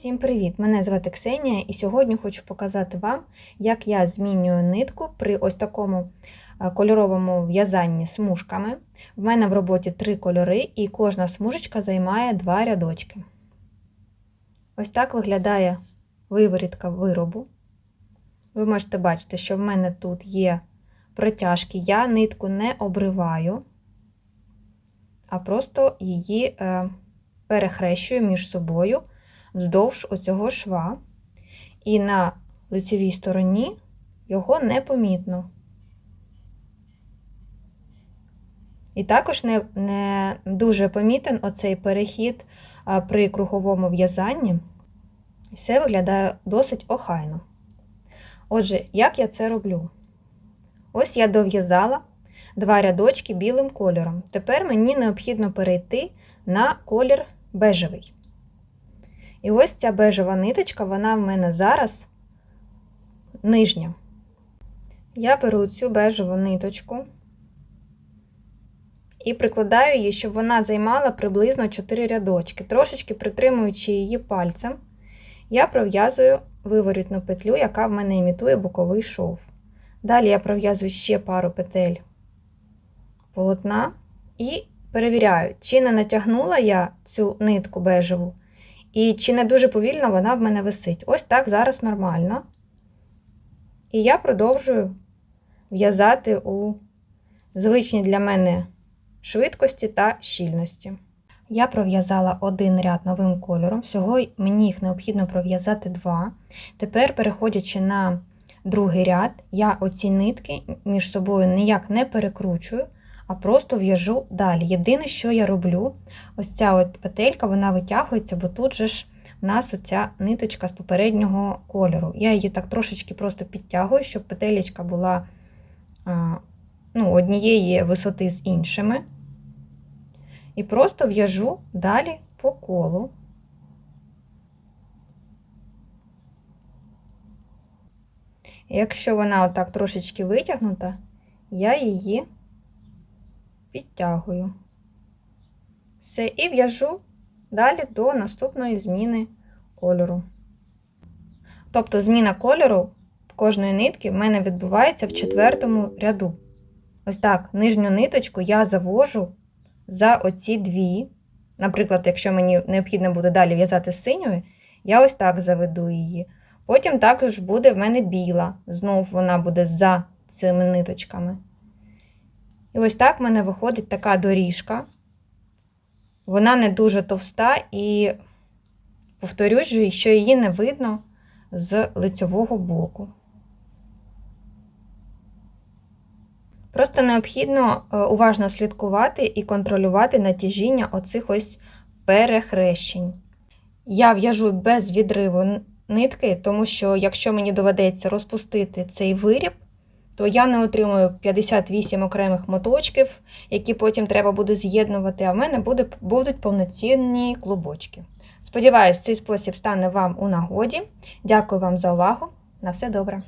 Всім привіт! Мене звати Ксенія, і сьогодні хочу показати вам, як я змінюю нитку при ось такому е, кольоровому в'язанні смужками. В мене в роботі три кольори, і кожна смужечка займає два рядочки. Ось так виглядає виворітка виробу. Ви можете бачити, що в мене тут є протяжки. Я нитку не обриваю, а просто її е, перехрещую між собою вздовж оцього шва, і на лицевій стороні його непомітно. І також не, не дуже помітен оцей перехід при круговому в'язанні. Все виглядає досить охайно. Отже, як я це роблю? Ось я дов'язала два рядочки білим кольором. Тепер мені необхідно перейти на колір бежевий. І ось ця бежева ниточка, вона в мене зараз нижня. Я беру цю бежеву ниточку і прикладаю її, щоб вона займала приблизно 4 рядочки. Трошечки притримуючи її пальцем, я пров'язую виворітну петлю, яка в мене імітує боковий шов. Далі я пров'язую ще пару петель полотна і перевіряю, чи не натягнула я цю нитку бежеву, і чи не дуже повільно вона в мене висить. Ось так зараз нормально. І я продовжую в'язати у звичній для мене швидкості та щільності. Я пров'язала один ряд новим кольором, всього мені їх необхідно пров'язати два. Тепер, переходячи на другий ряд, я оці нитки між собою ніяк не перекручую, а просто в'яжу далі. Єдине, що я роблю, ось ця от петелька вона витягується, бо тут же ж у нас оця ниточка з попереднього кольору. Я її так трошечки просто підтягую, щоб петелечка була ну, однієї висоти з іншими. І просто в'яжу далі по колу. Якщо вона отак трошечки витягнута, я її підтягую. Все, і в'яжу далі до наступної зміни кольору. Тобто зміна кольору кожної нитки в мене відбувається в четвертому ряду. Ось так, нижню ниточку я завожу за оці дві. Наприклад, якщо мені необхідно буде далі в'язати синьою, я ось так заведу її. Потім також буде в мене біла, знов вона буде за цими ниточками. І ось так в мене виходить така доріжка. Вона не дуже товста, і, повторюсь, що її не видно з лицьового боку. Просто необхідно е, уважно слідкувати і контролювати натяжіння оцих ось перехрещень. Я в'яжу без відриву нитки, тому що, якщо мені доведеться розпустити цей виріб, то я не отримую 58 окремих моточків, які потім треба буде з'єднувати, а в мене буде, будуть повноцінні клубочки. Сподіваюсь, цей спосіб стане вам у нагоді. Дякую вам за увагу. На все добре!